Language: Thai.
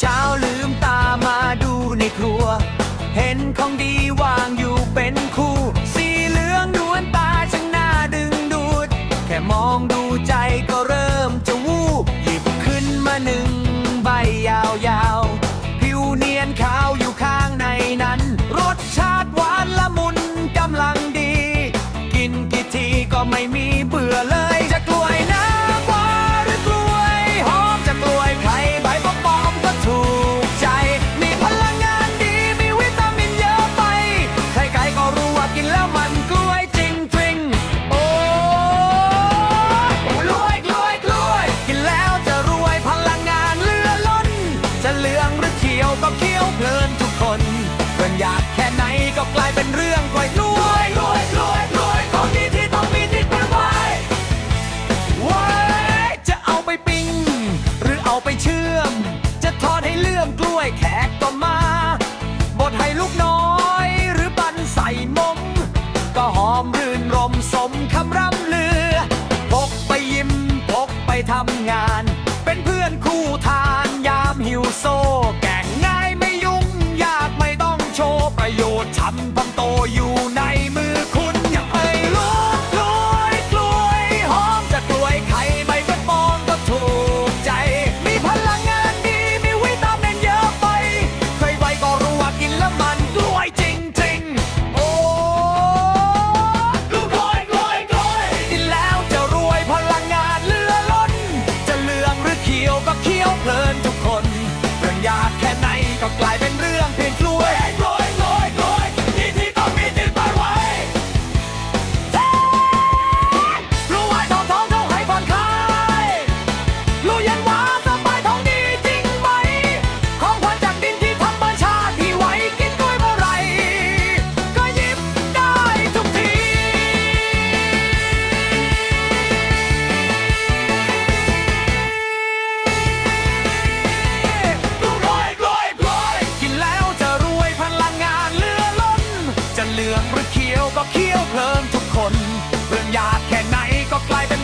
เช้าลืมตามาดูในครัว เห็นของดีวางอยู่เป็นคู่ สีเหลืองนวลตาช่างน่าดึงดูด แค่มองดูใจก็เริ่มจ เป็นเรื่องกล้วยกล้วยกล้วยกล้วยกล้วยของดีที่ต้องมีติดมือไว้ว้ายจะเอาไปปิ้งหรือเอาไปเชื่อม จะทอดให้เลื่อมกล้วยแขกก็มาบดให้ลูกน้อย หรือบันใส่มมก็หอมรื่นรมสมคำร่ำลือพกไปยิ้มพกไปทำงาน เป็นเพื่อนคู่ทานยามหิวโซแก่งง่า ประโยชน์ช้ำพันโตอยู่ในมือคุณอย่างไอ้ลูกกล้วยกล้วยหอมจะกล้วยไข่ใบกระปองก็ถูกใจ มีพลังงานดีมีวิตามินเยอะไปใครไปก็รู้ว่ากินแล้วมันกล้วยจริงๆโอ้กล้วยกล้วยกล้วยกินแล้วจะรวยพลังงานเลือล้น จะเหลืองหรือเขียวก็เขียวเพลินทุกคนเรื่องยากแค่ไหนก็กลาย หรือเขียวก็เขียวเพลินทุกคนเรื่องยากแค่ไหนก็กลายเป็น